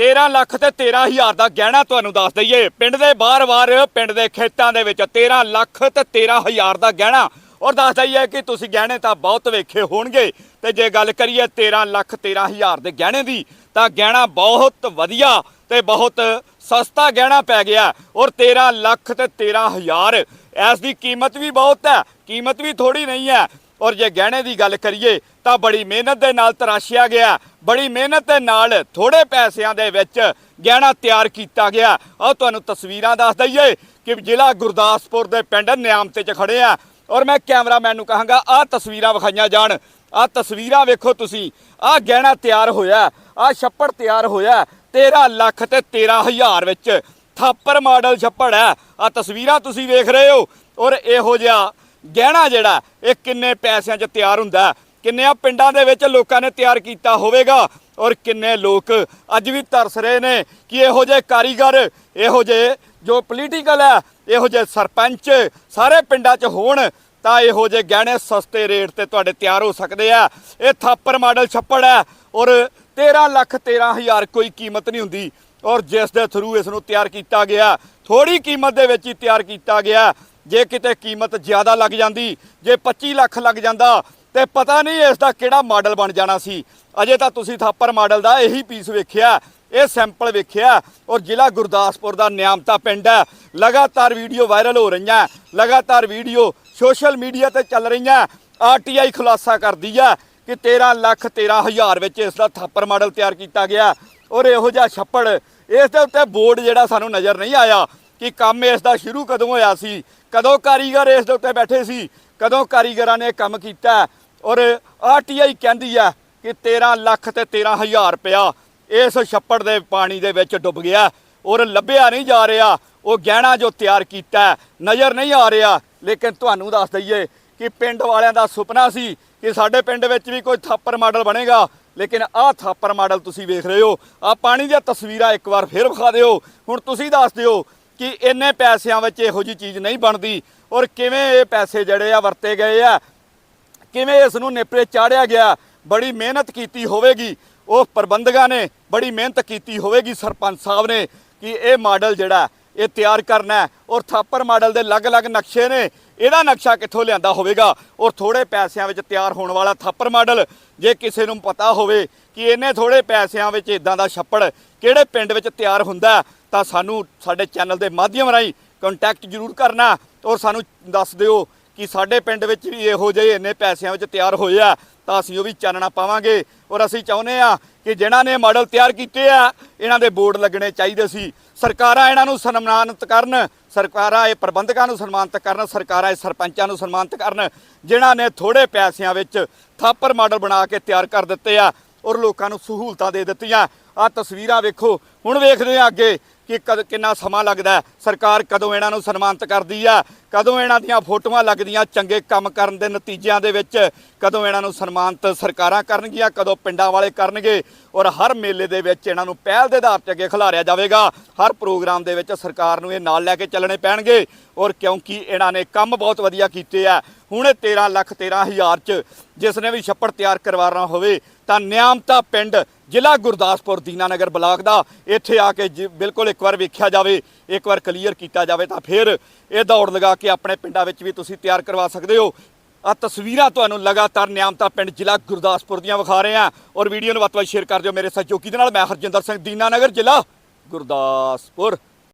13 ਲੱਖ ਤੇ 13000 ਦਾ ਗਹਿਣਾ ਤੁਹਾਨੂੰ ਦੱਸ ਦਈਏ। ਪਿੰਡ ਦੇ ਬਾਰ-ਬਾਰ ਪਿੰਡ ਦੇ ਖੇਤਾਂ ਦੇ ਵਿੱਚ 13 ਲੱਖ ਤੇ 13000 ਦਾ ਗਹਿਣਾ। ਔਰ ਦੱਸ ਦਈਏ ਕਿ ਤੁਸੀਂ ਗਹਿਣੇ ਤਾਂ ਬਹੁਤ ਵੇਖੇ ਹੋਣਗੇ। ਤੇ ਜੇ ਗੱਲ ਕਰੀਏ 13 ਲੱਖ 13000 ਦੇ ਗਹਿਣੇ ਦੀ, ਤਾਂ ਗਹਿਣਾ ਬਹੁਤ ਵਧੀਆ ਤੇ ਬਹੁਤ ਸਸਤਾ ਗਹਿਣਾ ਪੈ ਗਿਆ। ਔਰ 13 ਲੱਖ ਤੇ 13000 ਇਸ ਦੀ ਕੀਮਤ ਵੀ ਬਹੁਤ ਹੈ। ਕੀਮਤ ਵੀ ਥੋੜੀ ਨਹੀਂ ਹੈ। ਔਰ ਜੇ ਗਹਿਣੇ ਦੀ ਗੱਲ ਕਰੀਏ ਤਾਂ ਬੜੀ ਮਿਹਨਤ ਦੇ ਨਾਲ ਤਰਾਸ਼ਿਆ ਗਿਆ। ਬੜੀ ਮਿਹਨਤ ਦੇ ਨਾਲ ਥੋੜੇ ਪੈਸਿਆਂ ਦੇ ਵਿੱਚ ਗਹਿਣਾ ਤਿਆਰ ਕੀਤਾ ਗਿਆ। ਆਹ ਤੁਹਾਨੂੰ ਤਸਵੀਰਾਂ ਦੱਸ ਦਈਏ ਕਿ ਜ਼ਿਲ੍ਹਾ ਗੁਰਦਾਸਪੁਰ ਦੇ ਪਿੰਡ ਨਿਆਮਤੇ 'ਚ ਖੜੇ ਆ। ਔਰ ਮੈਂ ਕੈਮਰਾਮੈਨ ਨੂੰ ਕਹਾਂਗਾ, ਆਹ ਤਸਵੀਰਾਂ ਵਿਖਾਈਆਂ ਜਾਣ। ਆਹ ਤਸਵੀਰਾਂ ਵੇਖੋ ਤੁਸੀਂ। ਆਹ ਗਹਿਣਾ ਤਿਆਰ ਹੋਇਆ। ਆਹ ਛੱਪੜ ਤਿਆਰ ਹੋਇਆ। 13 ਲੱਖ ਤੇ 13000 ਵਿੱਚ ਥਾਪਰ ਮਾਡਲ ਛੱਪੜ ਹੈ। ਆ ਤਸਵੀਰਾਂ ਤੁਸੀਂ ਵੇਖ ਰਹੇ ਹੋ। ਔਰ ਇਹੋ ਜਿਹਾ ਗਹਿਣਾ ਜਿਹੜਾ, ਇਹ ਕਿੰਨੇ ਪੈਸਿਆਂ 'ਚ ਤਿਆਰ ਹੁੰਦਾ ਹੈ? ਕਿੰਨਿਆਂ ਪਿੰਡਾਂ ਦੇ ਵਿੱਚ ਲੋਕਾਂ ਨੇ ਤਿਆਰ ਕੀਤਾ ਹੋਵੇਗਾ? ਔਰ ਕਿੰਨੇ ਲੋਕ ਅੱਜ ਵੀ ਤਰਸ ਰਹੇ ਨੇ ਕਿ ਇਹੋ ਜਿਹੇ ਕਾਰੀਗਰ, ਇਹੋ ਜਿਹੇ ਜੋ ਪੋਲੀਟੀਕਲ ਹੈ, ਇਹੋ ਜਿਹੇ ਸਰਪੰਚ ਸਾਰੇ ਪਿੰਡਾਂ 'ਚ ਹੋਣ, ਤਾਂ ਇਹੋ ਜਿਹੇ ਗਹਿਣੇ ਸਸਤੇ ਰੇਟ ਤੇ ਤੁਹਾਡੇ ਤਿਆਰ ਹੋ ਸਕਦੇ ਆ। ਇਹ ਥਾਪਰ ਮਾਡਲ ਛੱਪੜ ਹੈ ਔਰ 13 ਲੱਖ 13000 ਕੋਈ ਕੀਮਤ ਨਹੀਂ ਹੁੰਦੀ। ਔਰ ਜਿਸ ਦੇ ਥਰੂ ਇਸ ਨੂੰ ਤਿਆਰ ਕੀਤਾ ਗਿਆ ਥੋੜੀ ਕੀਮਤ ਦੇ ਵਿੱਚ ਹੀ ਤਿਆਰ ਕੀਤਾ ਗਿਆ। ਜੇ ਕਿਤੇ ਕੀਮਤ ਜ਼ਿਆਦਾ ਲੱਗ ਜਾਂਦੀ, ਜੇ 25 ਲੱਖ ਲੱਗ ਜਾਂਦਾ, ਤੇ ਪਤਾ ਨਹੀਂ ਇਸ ਦਾ ਕਿਹੜਾ ਮਾਡਲ ਬਣ ਜਾਣਾ ਸੀ। ਅਜੇ ਤਾਂ ਤੁਸੀਂ ਥਾਪਰ ਮਾਡਲ ਦਾ ਇਹੀ ਪੀਸ ਵੇਖਿਆ, ਇਹ ਸੈਂਪਲ ਵੇਖਿਆ, ਔਰ ਜ਼ਿਲ੍ਹਾ ਗੁਰਦਾਸਪੁਰ ਦਾ ਨਿਆਮਤਾ ਪਿੰਡ ਹੈ। ਲਗਾਤਾਰ ਵੀਡੀਓ ਵਾਇਰਲ ਹੋ ਰਹੀਆਂ, ਲਗਾਤਾਰ ਵੀਡੀਓ ਸੋਸ਼ਲ ਮੀਡੀਆ ਤੇ ਚੱਲ ਰਹੀਆਂ। ਆਰਟੀਆਈ ਖੁਲਾਸਾ ਕਰਦੀ ਹੈ ਕਿ 13 ਲੱਖ 13000 ਵਿੱਚ ਇਸ ਦਾ ਥਾਪਰ ਮਾਡਲ ਤਿਆਰ ਕੀਤਾ ਗਿਆ। ਔਰ ਇਹੋ ਜਿਹਾ ਛੱਪੜ, ਇਸ ਦੇ ਉੱਤੇ ਬੋਰਡ ਜਿਹੜਾ ਸਾਨੂੰ ਨਜ਼ਰ ਨਹੀਂ ਆਇਆ। ਕਿ ਕੰਮ ਇਸ ਦਾ ਸ਼ੁਰੂ ਕਦੋਂ ਹੋਇਆ ਸੀ? ਕਦੋਂ ਕਾਰੀਗਰ ਇਸ ਦੇ ਉੱਤੇ ਬੈਠੇ ਸੀ? ਕਦੋਂ ਕਾਰੀਗਰਾਂ ਨੇ ਕੰਮ ਕੀਤਾ? ਔਰ ਆਰਟੀਆਈ ਕਹਿੰਦੀ ਹੈ ਕਿ 13 ਲੱਖ ਤੇ 13000 ਰੁਪਇਆ ਇਸ ਛੱਪੜ ਦੇ ਪਾਣੀ ਦੇ ਵਿੱਚ ਡੁੱਬ ਗਿਆ। ਔਰ ਲੱਭਿਆ ਨਹੀਂ ਜਾ ਰਿਹਾ। ਉਹ ਗਹਿਣਾ ਜੋ ਤਿਆਰ ਕੀਤਾ, ਨਜ਼ਰ ਨਹੀਂ ਆ ਰਿਹਾ। ਲੇਕਿਨ ਤੁਹਾਨੂੰ ਦੱਸ ਦਈਏ ਕਿ ਪਿੰਡ ਵਾਲਿਆਂ ਦਾ ਸੁਪਨਾ ਸੀ ਕਿ ਸਾਡੇ ਪਿੰਡ ਵਿੱਚ ਵੀ ਕੋਈ ਥਾਪਰ ਮਾਡਲ ਬਣੇਗਾ। ਲੇਕਿਨ ਆਹ ਥਾਪਰ ਮਾਡਲ ਤੁਸੀਂ ਵੇਖ ਰਹੇ ਹੋ। ਆ ਪਾਣੀ ਦੀਆਂ ਤਸਵੀਰਾਂ ਇੱਕ ਵਾਰ ਫੇਰ ਵਿਖਾ ਦਿਓ। ਹੁਣ ਤੁਸੀਂ ਦੱਸ ਦਿਓ ਕਿ ਇੰਨੇ ਪੈਸਿਆਂ ਵਿੱਚ ਇਹੋ ਜੀ ਚੀਜ਼ ਨਹੀਂ ਬਣਦੀ। ਔਰ ਕਿਵੇਂ ਇਹ ਪੈਸੇ ਜਿਹੜੇ ਆ ਵਰਤੇ ਗਏ ਆ, ਕਿਵੇਂ ਇਸ ਨੂੰ ਨੇਪਰੇ ਚਾੜਿਆ ਗਿਆ, ਬੜੀ ਮਿਹਨਤ ਕੀਤੀ ਹੋਵੇਗੀ। ਉਹ ਪ੍ਰਬੰਧਕਾਂ ਨੇ ਬੜੀ ਮਿਹਨਤ ਕੀਤੀ ਹੋਵੇਗੀ ਸਰਪੰਚ ਸਾਹਿਬ ਨੇ ਕਿ ਇਹ ਮਾਡਲ ਜਿਹੜਾ ਇਹ ਤਿਆਰ ਕਰਨਾ ਔਰ ਥਾਪਰ ਮਾਡਲ ਦੇ ਅਲੱਗ-ਅਲੱਗ ਨਕਸ਼ੇ ਨੇ। ਇਹਦਾ ਨਕਸ਼ਾ ਕਿੱਥੋਂ ਲਿਆਂਦਾ ਹੋਵੇਗਾ? ਔਰ ਥੋੜੇ ਪੈਸਿਆਂ ਵਿੱਚ ਤਿਆਰ ਹੋਣ ਵਾਲਾ ਥਾਪਰ ਮਾਡਲ, ਜੇ ਕਿਸੇ ਨੂੰ ਪਤਾ ਹੋਵੇ ਕਿ ਇਹਨੇ ਥੋੜੇ ਪੈਸਿਆਂ ਵਿੱਚ ਇਦਾਂ ਦਾ ਛੱਪੜ ਕਿਹੜੇ ਪਿੰਡ ਵਿੱਚ ਤਿਆਰ ਹੁੰਦਾ ਤਾਂ ਸਾਨੂੰ ਸਾਡੇ ਚੈਨਲ ਦੇ ਮਾਧਿਅਮ ਰਾਹੀਂ ਕੰਟੈਕਟ ਜ਼ਰੂਰ ਕਰਨਾ। ਔਰ ਸਾਨੂੰ ਦੱਸ ਦਿਓ ਕਿ ਸਾਡੇ ਪਿੰਡ ਵਿੱਚ ਵੀ ਇਹੋ ਜਿਹੇ ਇੰਨੇ ਪੈਸਿਆਂ ਵਿੱਚ ਤਿਆਰ ਹੋਏ ਆ, ਤਾਂ ਅਸੀਂ ਉਹ ਵੀ ਚਾਨਣਾ ਪਾਵਾਂਗੇ। ਔਰ ਅਸੀਂ ਚਾਹੁੰਦੇ ਆ ਕਿ ਜਿਨ੍ਹਾਂ ਨੇ ਮਾਡਲ ਤਿਆਰ ਕੀਤੇ ਆ, ਇਹਨਾਂ ਦੇ ਬੋਰਡ ਲੱਗਣੇ ਚਾਹੀਦੇ ਸੀ। ਸਰਕਾਰਾਂ ਇਹਨਾਂ ਨੂੰ ਸਨਮਾਨਿਤ ਕਰਨ, ਸਰਕਾਰਾਂ ਇਹ ਪ੍ਰਬੰਧਕਾਂ ਨੂੰ ਸਨਮਾਨਿਤ ਕਰਨ, ਸਰਕਾਰਾਂ ਇਹ ਸਰਪੰਚਾਂ ਨੂੰ ਸਨਮਾਨਿਤ ਕਰਨ, ਜਿਨ੍ਹਾਂ ਨੇ ਥੋੜੇ ਪੈਸਿਆਂ ਵਿੱਚ ਥਾਪਰ ਮਾਡਲ ਬਣਾ ਕੇ ਤਿਆਰ ਕਰ ਦਿੱਤੇ ਆ ਔਰ ਲੋਕਾਂ ਨੂੰ ਸਹੂਲਤਾਂ ਦੇ ਦਿੱਤੀਆਂ। ਆ ਤਸਵੀਰਾਂ ਵੇਖੋ, ਹੁਣ ਵੇਖਦੇ ਆ ਅੱਗੇ ਕਿ ਕਦ, ਕਿੰਨਾ ਸਮਾਂ ਲੱਗਦਾ ਸਰਕਾਰ ਕਦੋਂ ਇਹਨਾਂ ਨੂੰ ਸਨਮਾਨਿਤ ਕਰਦੀ ਆ? ਕਦੋਂ ਇਹਨਾਂ ਦੀਆਂ ਫੋਟੋਆਂ ਲੱਗਦੀਆਂ, ਚੰਗੇ ਕੰਮ ਕਰਨ ਦੇ ਨਤੀਜਿਆਂ ਦੇ ਵਿੱਚ? ਕਦੋਂ ਇਹਨਾਂ ਨੂੰ ਸਨਮਾਨਿਤ ਸਰਕਾਰਾਂ ਕਰਨਗੀਆਂ, ਕਦੋਂ ਪਿੰਡਾਂ ਵਾਲੇ ਕਰਨਗੇ? ਔਰ ਹਰ ਮੇਲੇ ਦੇ ਵਿੱਚ ਇਹਨਾਂ ਨੂੰ ਪਹਿਲ ਦੇ ਆਧਾਰ ਤੇ ਅੱਗੇ ਖਿਲਾਰਿਆ ਜਾਵੇਗਾ। ਹਰ ਪ੍ਰੋਗਰਾਮ ਦੇ ਵਿੱਚ ਸਰਕਾਰ ਨੂੰ ਇਹ ਨਾਲ ਲੈ ਕੇ ਚੱਲਣੇ ਪੈਣਗੇ। ਔਰ ਕਿਉਂਕਿ ਇਹਨਾਂ ਨੇ ਕੰਮ ਬਹੁਤ ਵਧੀਆ ਕੀਤੇ ਆ, ਹੁਣੇ ਇਹ 13 ਲੱਖ 13 ਹਜ਼ਾਰ ਚ ਜਿਸ ਨੇ ਵੀ ਛੱਪੜ ਤਿਆਰ ਕਰਵਾਉਣਾ ਹੋਵੇ, ਤਾਂ ਨਿਆਮਤਾ ਪਿੰਡ ਜ਼ਿਲ੍ਹਾ ਗੁਰਦਾਸਪੁਰ ਦੀਨਾਨਗਰ ਬਲਾਕ ਦਾ ਇੱਥੇ ਆ ਕੇ ਜੀ- ਬਿਲਕੁਲ ਇੱਕ ਵਾਰ ਵੇਖਿਆ ਜਾਵੇ, ਇੱਕ ਵਾਰ ਕਲੀਅਰ ਕੀਤਾ ਜਾਵੇ ਤਾਂ ਫਿਰ ਇਹ ਦੌੜ ਲਗਾ ਕੇ ਆਪਣੇ ਪਿੰਡਾਂ ਵਿੱਚ ਵੀ ਤੁਸੀਂ ਤਿਆਰ ਕਰਵਾ ਸਕਦੇ ਹੋ। ਆ ਤਸਵੀਰਾਂ ਤੁਹਾਨੂੰ ਲਗਾਤਾਰ ਨਿਆਮਤਾ ਪਿੰਡ ਜ਼ਿਲ੍ਹਾ ਗੁਰਦਾਸਪੁਰ ਦੀਆਂ ਵਿਖਾ ਰਹੇ ਹਾਂ ਔਰ ਵੀਡੀਓ ਨੂੰ ਵੱਧ ਤੋਂ ਵੱਧ ਸ਼ੇਅਰ ਕਰ ਦਿਓ ਮੇਰੇ ਸਹਿਯੋਗੀ ਦੇ ਨਾਲ। ਮੈਂ ਹਰਜਿੰਦਰ ਸਿੰਘ ਦੀਨਾਨਗਰ ਜ਼ਿਲ੍ਹਾ ਗੁਰਦਾਸਪੁਰ।